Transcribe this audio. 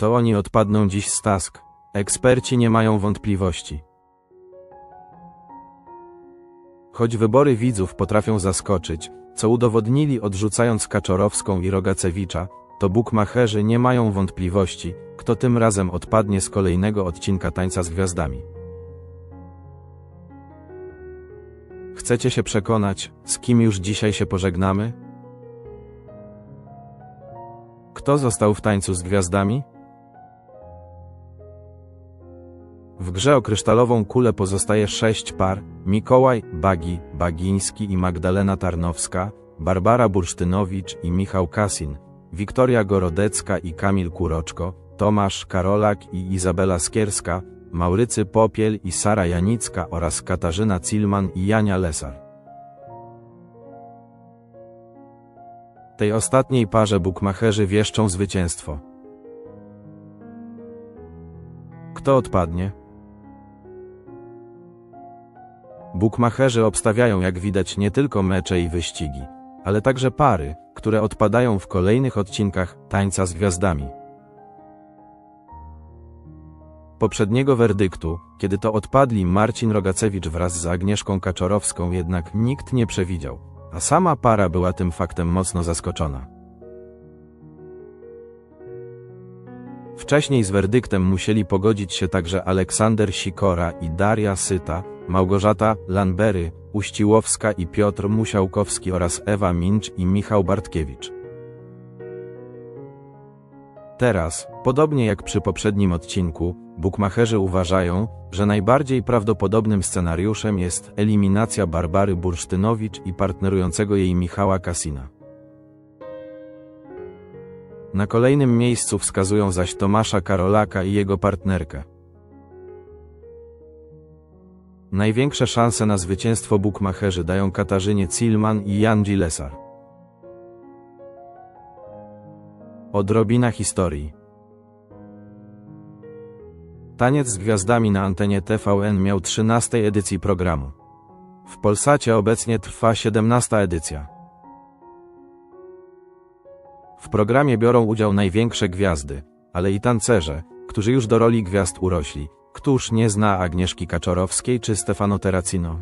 To oni odpadną dziś z task. Eksperci nie mają wątpliwości. Choć wybory widzów potrafią zaskoczyć, co udowodnili odrzucając Kaczorowską i Rogacewicza, to bukmacherzy nie mają wątpliwości, kto tym razem odpadnie z kolejnego odcinka Tańca z Gwiazdami. Chcecie się przekonać, z kim już dzisiaj się pożegnamy? Kto został w Tańcu z Gwiazdami? W grze o kryształową kulę pozostaje sześć par: Mikołaj, Bagi, Bagiński i Magdalena Tarnowska, Barbara Bursztynowicz i Michał Kasin, Wiktoria Gorodecka i Kamil Kuroczko, Tomasz Karolak i Izabela Skierska, Maurycy Popiel i Sara Janicka oraz Katarzyna Cilman i Jania Lesar. Tej ostatniej parze bukmacherzy wieszczą zwycięstwo. Kto odpadnie? Bukmacherzy obstawiają, jak widać, nie tylko mecze i wyścigi, ale także pary, które odpadają w kolejnych odcinkach Tańca z Gwiazdami. Poprzedniego werdyktu, kiedy to odpadli Marcin Rogacewicz wraz z Agnieszką Kaczorowską, jednak nikt nie przewidział, a sama para była tym faktem mocno zaskoczona. Wcześniej z werdyktem musieli pogodzić się także Aleksander Sikora i Daria Syta, Małgorzata Lanbery, Uściłowska i Piotr Musiałkowski oraz Ewa Mincz i Michał Bartkiewicz. Teraz, podobnie jak przy poprzednim odcinku, bukmacherzy uważają, że najbardziej prawdopodobnym scenariuszem jest eliminacja Barbary Bursztynowicz i partnerującego jej Michała Kasina. Na kolejnym miejscu wskazują zaś Tomasza Karolaka i jego partnerkę. Największe szanse na zwycięstwo bukmacherzy dają Katarzynie Cilman i Jan Lesar. Odrobina historii. Taniec z gwiazdami na antenie TVN miał 13 edycji programu. W Polsacie obecnie trwa 17 edycja. W programie biorą udział największe gwiazdy, ale i tancerze, którzy już do roli gwiazd urośli. Któż nie zna Agnieszki Kaczorowskiej czy Stefano Terracino?